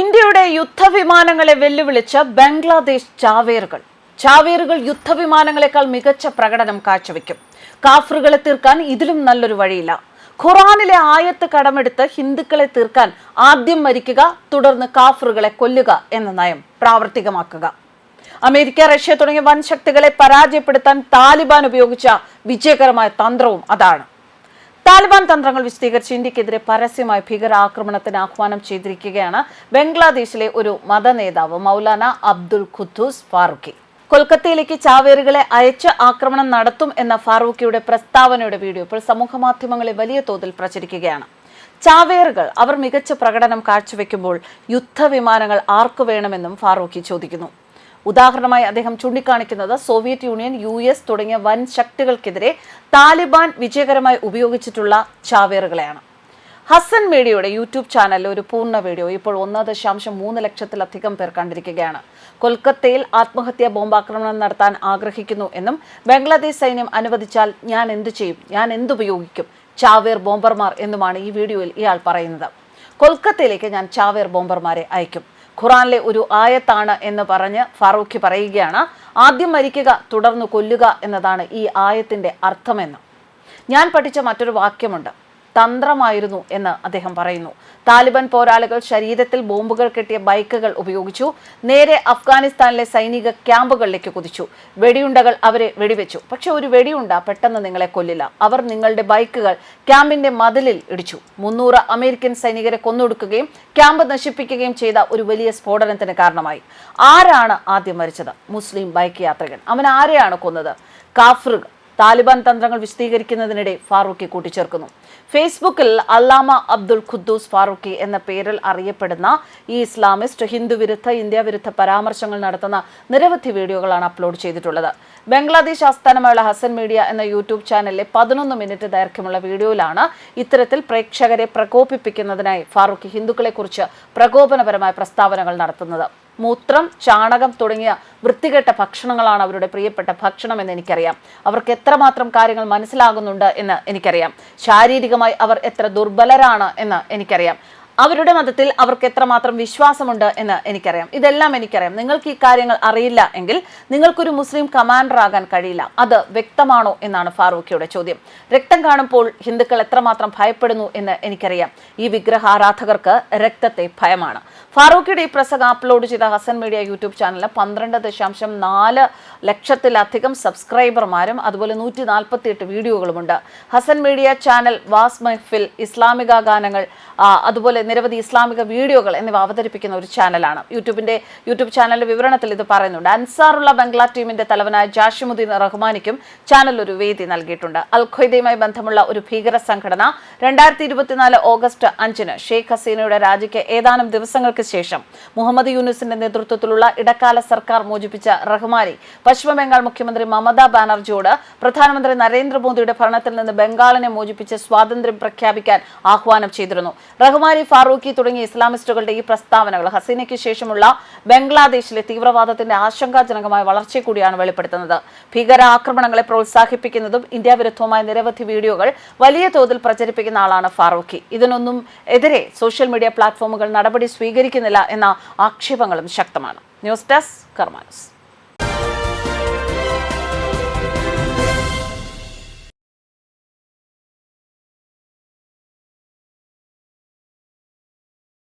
ഇന്ത്യയുടെ യുദ്ധവിമാനങ്ങളെ വെല്ലുവിളിച്ച ബംഗ്ലാദേശ് ചാവേറുകൾ. ചാവേറുകൾ യുദ്ധവിമാനങ്ങളെക്കാൾ മികച്ച പ്രകടനം കാഴ്ചവെക്കും. കാഫറുകളെ തീർക്കാൻ ഇതിലും നല്ലൊരു വഴിയില്ല. ഖുറാനിലെ ആയത്ത് കടമെടുത്ത് ഹിന്ദുക്കളെ തീർക്കാൻ ആദ്യം മരിക്കുക തുടർന്ന് കാഫറുകളെ കൊല്ലുക എന്ന നയം പ്രാവർത്തികമാക്കുക. അമേരിക്ക റഷ്യ തുടങ്ങിയ വൻ പരാജയപ്പെടുത്താൻ താലിബാൻ ഉപയോഗിച്ച വിജയകരമായ തന്ത്രവും അതാണ്. താലിബാൻ തന്ത്രങ്ങൾ വിശദീകരിച്ച് ഇന്ത്യക്കെതിരെ ഭീകര ഭീകരാക്രമണത്തിന് ആഹ്വാനം ചെയ്തിരിക്കുകയാണ് ബംഗ്ലാദേശിലെ ഒരു മതനേതാവ് മൗലാന അബ്ദുൽ ഖുദ്ദൂസ് ഫാറൂഖി. കൊൽക്കത്തയിലേക്ക് ചാവേറുകളെ അയച്ച് ആക്രമണം നടത്തും എന്ന ഫാറൂഖിയുടെ പ്രസ്താവനയുടെ വീഡിയോ ഇപ്പോൾ സമൂഹ മാധ്യമങ്ങളിൽ വലിയ തോതിൽ പ്രചരിക്കുകയാണ്. ചാവേറുകൾ അവർ മികച്ച പ്രകടനം കാഴ്ചവെക്കുമ്പോൾ യുദ്ധവിമാനങ്ങൾ ആർക്കു വേണമെന്നും ഫാറൂഖി ചോദിക്കുന്നു. ഉദാഹരണമായി അദ്ദേഹം ചൂണ്ടിക്കാണിക്കുന്നത് സോവിയറ്റ് യൂണിയൻ യു എസ് തുടങ്ങിയ വൻ ശക്തികൾക്കെതിരെ താലിബാൻ വിജയകരമായി ഉപയോഗിച്ചിട്ടുള്ള ചാവേറുകളെയാണ്. ഹസൻ മീഡിയയുടെ യൂട്യൂബ് ചാനലിൽ ഒരു പൂർണ വീഡിയോ ഇപ്പോൾ ഒന്ന് ദശാംശം മൂന്ന് ലക്ഷത്തിലധികം പേർ കണ്ടിരിക്കുകയാണ്. കൊൽക്കത്തയിൽ ആത്മഹത്യാ ബോംബാക്രമണം നടത്താൻ ആഗ്രഹിക്കുന്നു എന്നും ബംഗ്ലാദേശ് സൈന്യം അനുവദിച്ചാൽ ഞാൻ എന്തു ചെയ്യും? ഞാൻ എന്തുപയോഗിക്കും ചാവേർ ബോംബർമാർ എന്നുമാണ് ഈ വീഡിയോയിൽ ഇയാൾ പറയുന്നത്. കൊൽക്കത്തയിലേക്ക് ഞാൻ ചാവേർ ബോംബർമാരെ അയക്കും. ഖുറാനിലെ ഒരു ആയത്താണ് എന്ന് പറഞ്ഞ് ഫാറൂഖി പറയുകയാണ്. ആദ്യം മരിക്കുക തുടർന്ന് കൊല്ലുക എന്നതാണ് ഈ ആയത്തിന്റെ അർത്ഥമെന്ന്. ഞാൻ പഠിച്ച മറ്റൊരു വാക്യമുണ്ട്. തന്ത്രമായിരുന്നു എന്ന് അദ്ദേഹം പറയുന്നു. താലിബാൻ പോരാളികൾ ശരീരത്തിൽ ബോംബുകൾ കെട്ടിയ ബൈക്കുകൾ ഉപയോഗിച്ചു. നേരെ അഫ്ഗാനിസ്ഥാനിലെ സൈനിക ക്യാമ്പുകളിലേക്ക് കുതിച്ചു. വെടിയുണ്ടകൾ അവരെ വെടിവെച്ചു. പക്ഷെ ഒരു വെടിയുണ്ട പെട്ടെന്ന് നിങ്ങളെ കൊല്ലില്ല. അവർ നിങ്ങളുടെ ബൈക്കുകൾ ക്യാമ്പിന്റെ മതിലിൽ ഇടിച്ചു. മുന്നൂറ് അമേരിക്കൻ സൈനികരെ കൊന്നൊടുക്കുകയും ക്യാമ്പ് നശിപ്പിക്കുകയും ചെയ്ത ഒരു വലിയ സ്ഫോടനത്തിന് കാരണമായി. ആരാണ് ആദ്യം മരിച്ചത്? മുസ്ലിം ബൈക്ക് യാത്രികൻ. അവൻ ആരെയാണ് കൊന്നത്? കാഫറുകൾ താലിബാൻ തന്ത്രങ്ങൾ വിശദീകരിക്കുന്നതിനിടെ ഫാറൂഖി കൂട്ടിച്ചേർക്കുന്നു. ഫേസ്ബുക്കിൽ അല്ലാമ അബ്ദുൽ ഖുദ്ദൂസ് ഫാറൂഖി എന്ന പേരിൽ അറിയപ്പെടുന്ന ഈ ഇസ്ലാമിസ്റ്റ് ഹിന്ദു വിരുദ്ധ ഇന്ത്യ വിരുദ്ധ പരാമർശങ്ങൾ നടത്തുന്ന നിരവധി വീഡിയോകളാണ് അപ്ലോഡ് ചെയ്തിട്ടുള്ളത്. ബംഗ്ലാദേശ് ആസ്ഥാനമായുള്ള ഹസൻ മീഡിയ എന്ന യൂട്യൂബ് ചാനലിലെ പതിനൊന്ന് മിനിറ്റ് ദൈർഘ്യമുള്ള വീഡിയോയിലാണ് ഇത്തരത്തിൽ പ്രേക്ഷകരെ പ്രകോപിപ്പിക്കുന്നതിനായി ഫാറൂഖി ഹിന്ദുക്കളെക്കുറിച്ച് പ്രകോപനപരമായ പ്രസ്താവനകൾ നടത്തുന്നത്. മൂത്രം ചാണകം തുടങ്ങിയ വൃത്തികെട്ട ഭക്ഷണങ്ങളാണ് അവരുടെ പ്രിയപ്പെട്ട ഭക്ഷണം എന്ന് എനിക്കറിയാം. അവർക്ക് എത്രമാത്രം കാര്യങ്ങൾ മനസ്സിലാകുന്നുണ്ട് എന്ന് എനിക്കറിയാം. ശാരീരികമായി അവർ എത്ര ദുർബലരാണ് എന്ന് എനിക്കറിയാം. അവരുടെ മതത്തിൽ അവർക്ക് എത്രമാത്രം വിശ്വാസമുണ്ട് എന്ന് എനിക്കറിയാം. ഇതെല്ലാം എനിക്കറിയാം. നിങ്ങൾക്ക് ഈ കാര്യങ്ങൾ അറിയില്ല എങ്കിൽ നിങ്ങൾക്കൊരു മുസ്ലിം കമാൻഡർ ആകാൻ കഴിയില്ല. അത് വ്യക്തമാണോ എന്നാണ് ഫാറൂഖിയുടെ ചോദ്യം. രക്തം കാണുമ്പോൾ ഹിന്ദുക്കൾ എത്രമാത്രം ഭയപ്പെടുന്നു എന്ന് എനിക്കറിയാം. ഈ വിഗ്രഹ ആരാധകർക്ക് രക്തത്തെ ഭയമാണ്. ഫാറൂഖിയുടെ ഈ പ്രസംഗം അപ്ലോഡ് ചെയ്ത ഹസൻ മീഡിയ യൂട്യൂബ് ചാനലിൽ പന്ത്രണ്ട് ദശാംശം നാല് ലക്ഷത്തിലധികം സബ്സ്ക്രൈബർമാരും അതുപോലെ നൂറ്റി നാൽപ്പത്തി എട്ട് വീഡിയോകളുമുണ്ട്. ഹസൻ മീഡിയ ചാനൽ വാസ് മെഹ്ഫിൽ ഇസ്ലാമിക ഗാനങ്ങൾ അതുപോലെ നിരവധി ഇസ്ലാമിക വീഡിയോകൾ എന്നിവ അവതരിപ്പിക്കുന്ന ഒരു ചാനലാണ്. യൂട്യൂബിന്റെ യൂട്യൂബ് ചാനലിന്റെ വിവരണത്തിൽ ഇത് പറയുന്നുണ്ട്. അൻസാറുള്ള ബംഗ്ലാ ടീമിന്റെ തലവനായ ജാഷിമുദ്ദീൻ റഹ്മാനിക്കും ചാനൽ ഒരു വേദി നൽകിയിട്ടുണ്ട്. അൽ ഖ്വയ്ദയുമായി ബന്ധമുള്ള ഒരു ഭീകര സംഘടന രണ്ടായിരത്തി ഇരുപത്തിനാല് ഓഗസ്റ്റ് അഞ്ചിന് ഷെയ്ഖ് ഹസീനയുടെ രാജിക്ക് ഏതാനും ദിവസങ്ങൾക്ക് ശേഷം മുഹമ്മദ് യൂനുസിന്റെ നേതൃത്വത്തിലുള്ള ഇടക്കാല സർക്കാർ മോചിപ്പിച്ച റഹ്മാനി പശ്ചിമ ബംഗാൾ മുഖ്യമന്ത്രി മമതാ ബാനർജിയോട് പ്രധാനമന്ത്രി നരേന്ദ്രമോദിയുടെ ഭരണത്തിൽ നിന്ന് ബംഗാളിനെ മോചിപ്പിച്ച് സ്വാതന്ത്ര്യം പ്രഖ്യാപിക്കാൻ ആഹ്വാനം ചെയ്തിരുന്നു. റഹ്മാനി ഫാറൂഖി തുടങ്ങിയ ഇസ്ലാമിസ്റ്റുകളുടെ ഈ പ്രസ്താവനകൾ ഹസീനയ്ക്ക് ശേഷമുള്ള ബംഗ്ലാദേശിലെ തീവ്രവാദത്തിന്റെ ആശങ്കാജനകമായ വളർച്ച കൂടിയാണ് വെളിപ്പെടുത്തുന്നത്. ഭീകരാക്രമണങ്ങളെ പ്രോത്സാഹിപ്പിക്കുന്നതും ഇന്ത്യ വിരുദ്ധവുമായ നിരവധി വീഡിയോകൾ വലിയ തോതിൽ പ്രചരിപ്പിക്കുന്ന ആളാണ് ഫാറൂഖി. ഇതിനൊന്നും എതിരെ സോഷ്യൽ മീഡിയ പ്ലാറ്റ്ഫോമുകൾ നടപടി സ്വീകരിക്കുന്നില്ല എന്ന ആക്ഷേപങ്ങളും ശക്തമാണ്. News desk കർമാനസ്.